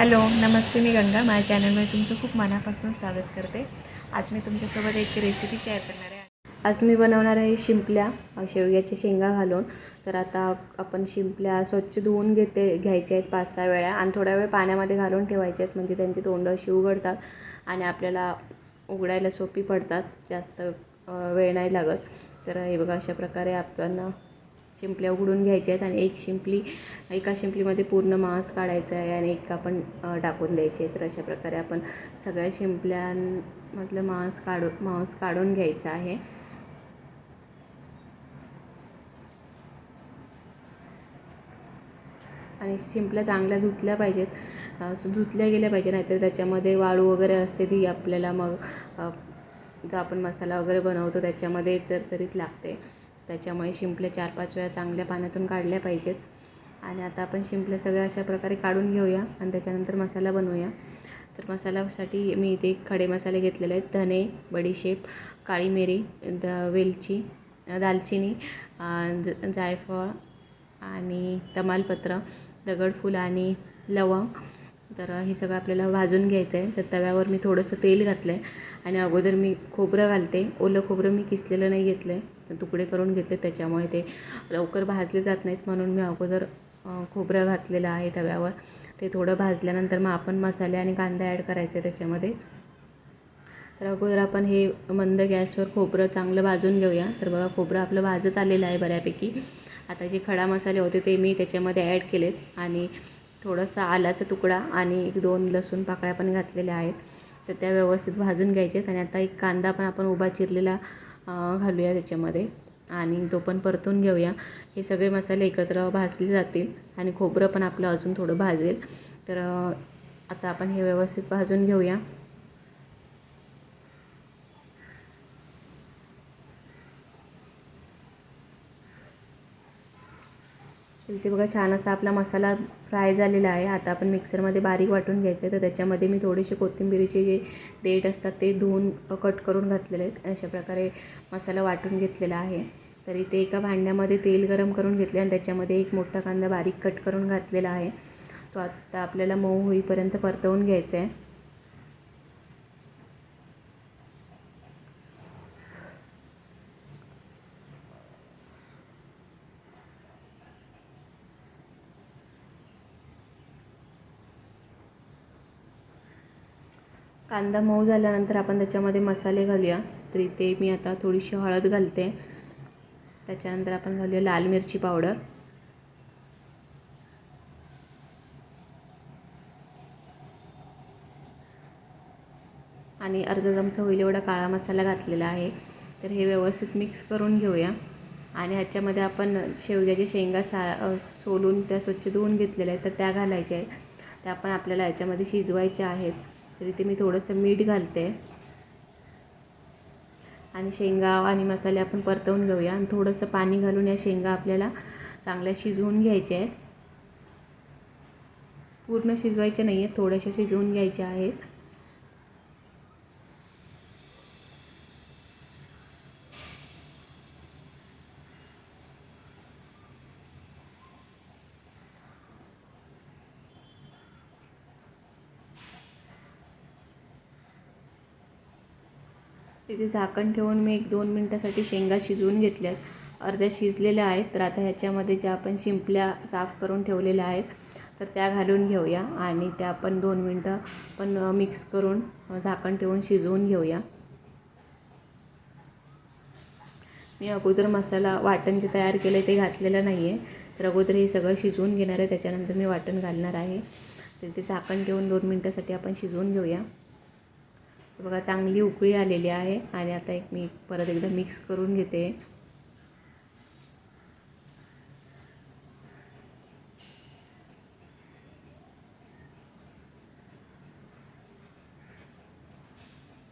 Hello नमस्ते मी गंगा. माझ्या चॅनलमध्ये तुमचं खूप मनापासून स्वागत करते. आज मी तुमच्यासोबत एक रेसिपी शेअर करणार आहे. आज मी बनवणार आहे शिंपल्या शेवग्याच्या शेंगा घालून. तर आता आपण शिंपल्या स्वच्छ धुवून घेते घ्यायच्या आहेत पाच सहा वेळा आणि थोडा वेळ पाण्यामध्ये घालून ठेवायचे आहेत. म्हणजे त्यांची तोंड अशी उघडतात आणि आपल्याला उघडायला सोपी पडतात. जास्त वेळ नाही लागत. तर हे बघा अशा प्रकारे आपण शिंपल्या उघडून घ्यायच्या आहेत आणि एक शिंपली एका शिंपलीमध्ये पूर्ण मांस काढायचं आहे आणि एक आपण टाकून द्यायचे तर अशा प्रकारे आपण सगळ्या शिंपल्यांमधलं मांस काढू मांस काढून घ्यायचं आहे. आणि शिंपल्या चांगल्या धुतल्या पाहिजेत. धुतल्या गेल्या पाहिजे नाहीतर त्याच्यामध्ये वाळू वगैरे असते ती आपल्याला मग जो आपण मसाला वगैरे बनवतो त्याच्यामध्ये चरचरीत लागते. त्याच्यामुळे शिंपल्या चार पाच वेळा चांगल्या पाण्यातून काढल्या पाहिजेत. आणि आता आपण शिंपल्या सगळ्या अशा प्रकारे काढून घेऊया आणि त्याच्यानंतर मसाला बनवूया. तर मसाल्यासाठी मी इथे खडे मसाले घेतलेले आहेत. धने बडीशेप काळी मिरी द वेलची दालचिनी ज जायफळ आणि तमालपत्र दगडफूल आणि लवंग. तर हे सगळं आपल्याला भाजून घ्यायचं आहे. तर तव्यावर मी थोडंसं तेल घातलं आहे आणि अगोदर मी खोबरं घालते. ओलं खोबरं मी किसलेलं नाही घेतलं आहे तर तुकडे करून घेतले. त्याच्यामुळे ते लवकर भाजले जात नाहीत. म्हणून मी अगोदर खोबरं घातलेलं आहे तव्यावर. ते थोडं भाजल्यानंतर मग आपण मसाले आणि कांदा ॲड करायचे त्याच्यामध्ये. तर अगोदर आपण हे मंद गॅसवर खोबरं चांगलं भाजून घेऊया. तर बघा खोबरं आपलं भाजत आलेलं आहे बऱ्यापैकी. आता जे खडा मसाले होते ते मी त्याच्यामध्ये ॲड केलेत. आणि थोडासा आलाचा तुकडा आणि एक दोन लसूण पाकळ्या पण घातलेल्या आहेत. तर त्या व्यवस्थित भाजून घ्यायच्यात आणि आता एक कांदा पण आपण उभा चिरलेला घालूया त्याच्यामध्ये आणि तो पण परतून घेऊया. हे सगळे मसाले एकत्र भाजले जातील आणि खोबरं पण आपलं अजून थोडं भाजेल. तर आता आपण हे व्यवस्थित भाजून घेऊया. ते बघा छान असा आपला मसाला फ्राय झालेला आहे. आता आपण मिक्सरमध्ये बारीक वाटून घ्यायचं आहे. तर त्याच्यामध्ये मी थोडेसे कोथिंबिरीचे जे देठ असतात ते धुवून कट करून घातलेले आहेत. अशा प्रकारे मसाला वाटून घेतलेला आहे. तर इथे एका भांड्यामध्ये तेल गरम करून घेतले आणि त्याच्यामध्ये एक मोठा कांदा बारीक कट करून घातलेला आहे. तो आता आपल्याला मऊ होईपर्यंत परतवून घ्यायचा आहे. कांदा मऊ झाल्यानंतर आपण त्याच्यामध्ये मसाले घालूया. तर इथे मी आता थोडीशी हळद घालते. त्याच्यानंतर आपण घालूया लाल मिरची पावडर. आणि अर्धा चमचा होईल एवढा काळा मसाला घातलेला आहे. तर हे व्यवस्थित मिक्स करून घेऊया. आणि ह्याच्यामध्ये आपण शेवग्याच्या शेंगा सा सोलून त्या स्वच्छ धुवून घेतलेल्या आहेत तर त्या घालायच्या आहेत. त्या पण आपल्याला याच्यामध्ये शिजवायच्या आहेत. तर इथे मी थोडंसं मीठ घालते. आणि शेंगा आणि मसाले आपण परतवून घेऊया. आणि थोडंसं पाणी घालून या शेंगा आपल्याला चांगल्या शिजवून घ्यायच्या आहेत. पूर्ण शिजवायच्या नाही आहेत थोड्याशा शिजवून घ्यायच्या आहेत. तिथे झाकण ठेवून मी एक दोन मिनटासाठी शेंगा शिजवून घेतल्या अर्ध्या शिजलेल्या आहेत तर आता ह्याच्यामध्ये ज्या आपण शिंपल्या साफ करून ठेवलेल्या आहेत तर त्या घालून घेऊया आणि त्या आपण दोन मिनटं पण मिक्स करून झाकण ठेवून शिजवून घेऊया. मी अगोदर मसाला वाटण जे तयार केलं आहे ते घातलेलं नाही आहे तर अगोदर हे सगळं शिजवून घेणार आहे त्याच्यानंतर मी वाटण घालणार आहे. तर ते झाकण ठेवून दोन मिनटासाठी आपण शिजवून घेऊया. बघा चांगली उकळी आलेली आहे. आणि आता एक मी परत एकदा मिक्स करून घेते.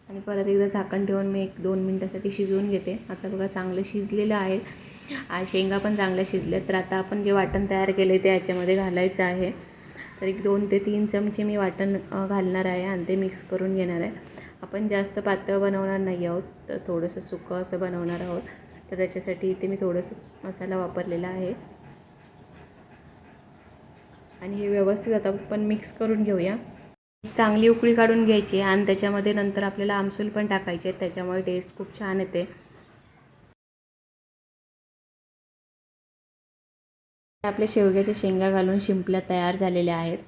आणि परत एकदा झाकण ठेवून मी एक दोन मिनटासाठी शिजवून घेते. आता बघा चांगलं शिजलेलं आहे. आणि शेंगा पण चांगल्या शिजल्यात. तर आता आपण जे वाटण तयार केलं आहे ते याच्यामध्ये घालायचं आहे. तर एक दोन ते तीन चमचे मी वाटण घालणार आहे आणि ते मिक्स करून घेणार आहे. आपण जास्त पातळ बनवणार नाही आहोत तर थोडंसं सुकं असं बनवणार आहोत. तर त्याच्यासाठी इथे मी थोडंसंच मसाला वापरलेला आहे. आणि हे व्यवस्थित आता आपण मिक्स करून घेऊया. चांगली उकळी काढून घ्यायची आणि त्याच्यामध्ये नंतर आपल्याला आमसूल पण टाकायचे आहेत त्याच्यामुळे टेस्ट खूप छान येते. आपल्या शेवग्याच्या शेंगा घालून शिंपल्या तयार झालेल्या आहेत.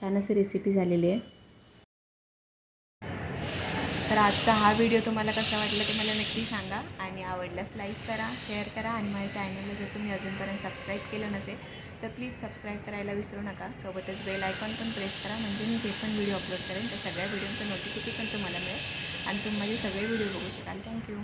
छान अशी रेसिपी झालेली आहे. तर आजचा हा व्हिडिओ तुम्हाला कसा वाटला ते मला नक्की सांगा. आणि आवडल्यास लाईक करा शेअर करा आणि माझ्या चॅनलला जर तुम्ही अजूनपर्यंत सबस्क्राईब केलं नसेल तर प्लीज सबस्क्राईब करायला विसरू नका. सोबतच बेल आयकॉन पण प्रेस करा. म्हणजे मी जे पण व्हिडिओ अपलोड करेन त्या सगळ्या व्हिडिओचं नोटिफिकेशन तुम्हाला मिळेल. आणि तुम्ही माझे सगळे व्हिडिओ बघू शकाल. थँक्यू